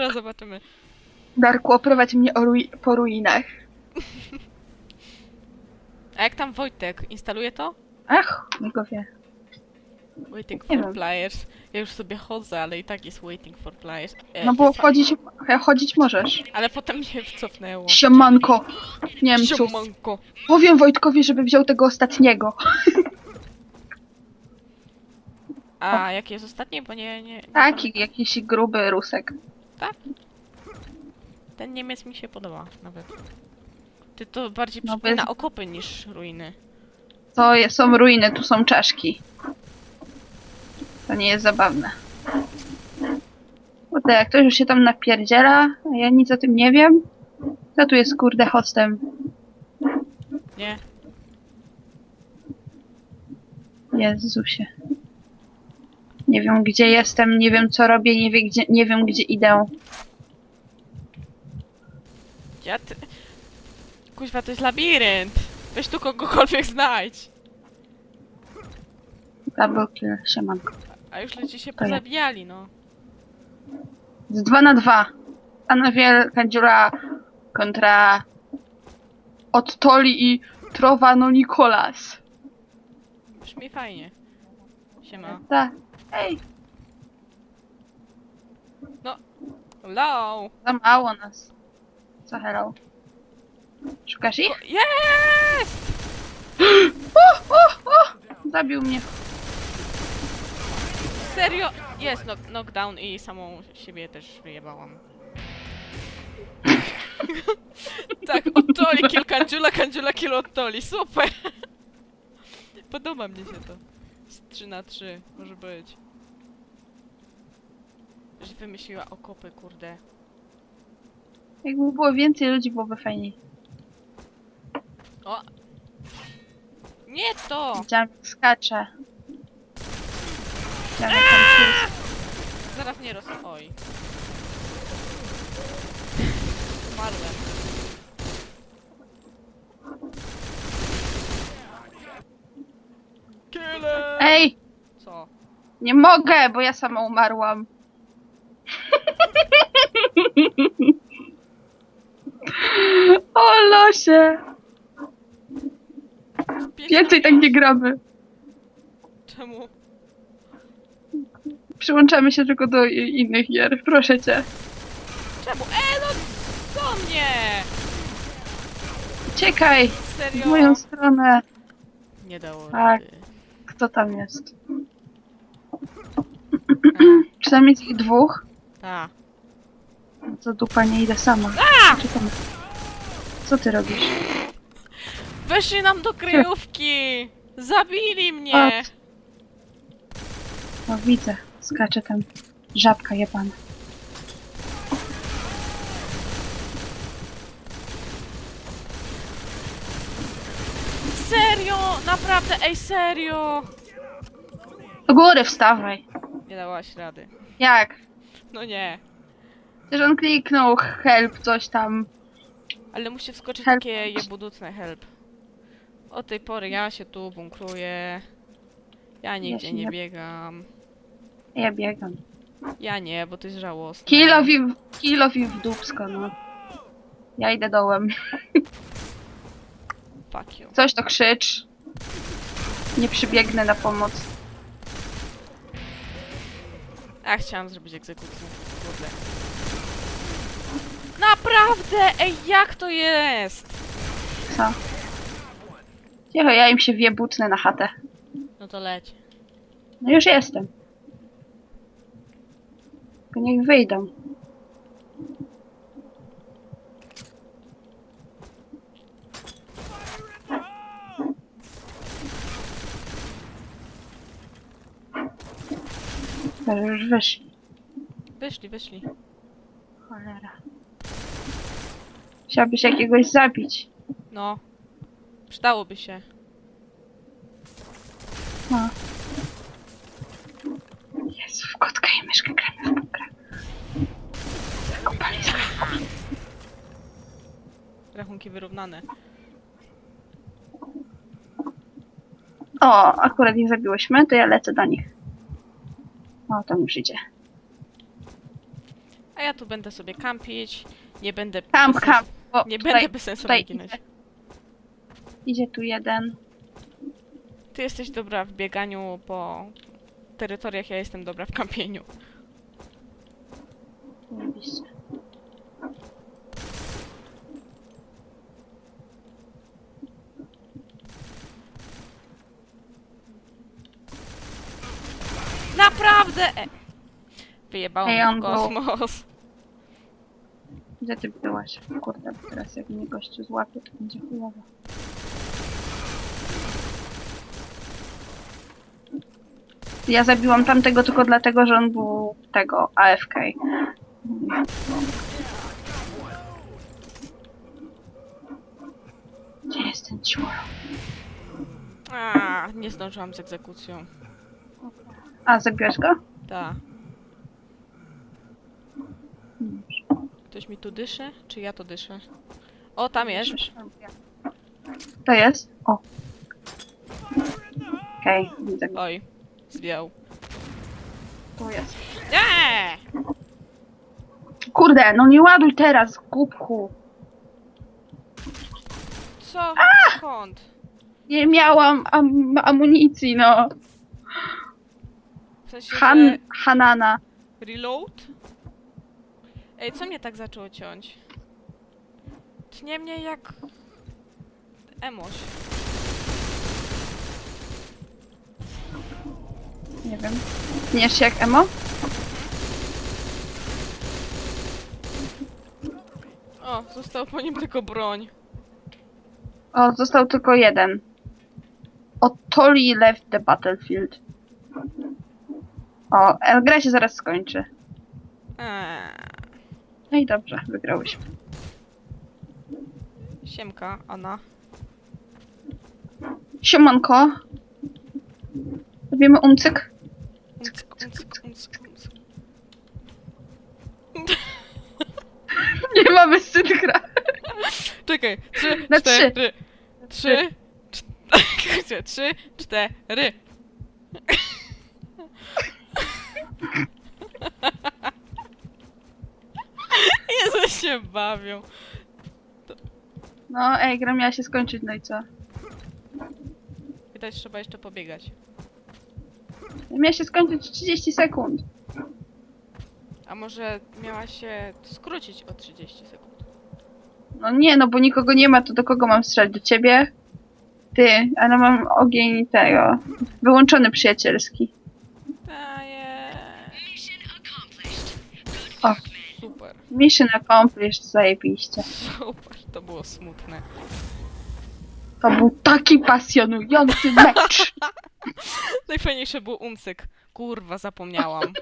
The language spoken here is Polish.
Dobra, zobaczymy. Darku, oprowadź mnie o rui- po ruinach. A jak tam Wojtek? Instaluje to? Ach, niego wie. Waiting Nie for wiem. players. Ja już sobie chodzę, ale i tak jest waiting for players. E, No bo jest- chodzić, chodzić możesz. Ale potem mnie wcofnęło. Siemanko, Niemców. Siemanko. Powiem Wojtkowi, żeby wziął tego ostatniego. A jaki jest ostatni? Bo nie, nie, nie Taki, jakiś gruby rusek. Ten Niemiec mi się podoba nawet. Ty to bardziej No przypomina bez- okopy niż ruiny. To je- są ruiny, tu są czaszki. To nie jest zabawne. Kurde, jak ktoś już się tam napierdziela, a ja nic o tym nie wiem, to tu jest kurde hostem. Nie? Jezusie. Nie wiem gdzie jestem, nie wiem co robię, nie, wie, gdzie, nie wiem gdzie idę. Ja ty... Kuźwa, to jest labirynt. Weź tu kogokolwiek znajdź. Double kill, siemanko. A już ludzie się To ja. pozabijali, no. Z 2 na 2. Anna Wielka Dziura kontra Ottoli i Trowano Nikolas. Brzmi fajnie. Siema. Tak. Ej, Hello! za mało nas. Co hello? Szukasz ich? Jest! O, o, o! Zabił mnie. Serio? Jest knock knockdown i samą siebie też wyjebałam. tak, Ottoli, kill Kandziula, Kandziula, kill Ottoli. Super! Podoba mnie się to. Z 3 na 3 może być. Że wymyśliła okopy, kurde. Jakby było więcej ludzi, byłoby fajniej. O! Nie to! Widziałam jak skacze. Widziałam jak tam się Zaraz nie roz... Oj. Umarłem. Killer! Ej! Co? Nie mogę, bo ja sama umarłam. o losie! Więcej tak nie gramy. Czemu? Przyłączamy się tylko do i- innych gier, proszę cię. Czemu? E, no co mnie? Czekaj, w Serio? moją stronę. Nie dało Tak. rady. Kto tam jest? Czy tam jest ich dwóch? Ta. No to dupa, nie idę sama. Czy tam... Co ty robisz? Weszli nam do kryjówki! Zabili mnie! No widzę, skacze tam żabka jebana. Serio? Naprawdę? Ej, serio? Do góry wstawaj. Nie dałaś rady. Jak? No nie. Przecież on kliknął help, coś tam. Ale musi wskoczyć Help. takie jebudutne help. Od tej pory ja się tu bunkruję. Ja nigdzie się nie nie- biegam. Ja biegam. Ja nie, bo to jest żałosne. Kilowi, kilowi w dupsko, no. Ja idę dołem. Fuck you. Coś to krzycz. Nie przybiegnę na pomoc. A chciałam zrobić egzekucję. Kurde. Naprawdę! Ej, jak to jest? Co? Cicho, ja im się wiebutnę na chatę. No to leć. No już jestem. Tylko niech wyjdą. Ale już wyszli. Wyszli, wyszli. Cholera. Chciałbyś jakiegoś zabić. No. Przydałoby się. No. Jezu, w kotka i myszkę gramy w grę. Zakopali sobie. Rachunki wyrównane. O, akurat ich zabiłyśmy, to ja lecę do nich. O, tam już idzie. A ja tu będę sobie kampić. Nie będę. Kamp, kamp. O, Nie tutaj, będę bezsensownie tutaj ginąć. idzie. Idzie tu jeden. Ty jesteś dobra w bieganiu po terytoriach, ja jestem dobra w kampieniu. Zajebiście. Naprawdę! E. Wyjebałam Ej, w on był- kosmos. Gdzie ty byłaś? Kurde, bo teraz jak mnie gościu złapie, to będzie chujowo. Ja zabiłam tamtego tylko dlatego, że on był tego AFK. Gdzie jest ten ciur? A, nie zdążyłam z egzekucją. A, zabiłaś go? Ta. Ktoś mi tu dyszy? Czy ja to dyszę? O, tam jest. To jest? O. Okej, widzę go. Oj, zwiał. To jest. Nie! Kurde, no nie ładuj teraz, głupku. Co? Skąd? Nie miałam am amunicji, no. W sensie, Han że Hanana. reload? Ej, co mnie tak zaczęło ciąć? Tnie mnie jak... Emoś. Nie wiem. Tniesz się jak emo? O, został po nim tylko broń. O, został tylko jeden. O, Tori left the battlefield. O, e, gra się zaraz skończy. Eee, No i dobrze, wygrałyśmy. siemka, Anna. Siemanko. Robimy umcyk. Umcyk, umcyk, umcyk, umcyk. Nie mamy synchra. Czekaj, trzy, Na trzy. cztery. Trzy, cztery. Trzy, cztery. Jezu się bawią. No, ej, gra miała się skończyć, no i co? Widać, trzeba jeszcze pobiegać. Miała się skończyć 30 sekund. A może miała się skrócić o 30 sekund? No nie, no bo nikogo nie ma, to do kogo mam strzelać? Do ciebie? Ty, ale mam ogień tego. Wyłączony przyjacielski. O. Super, Mission accomplished, zajebiście. super, to było smutne. To był taki pasjonujący mecz. Najfajniejsze był umcyk. Kurwa, zapomniałam.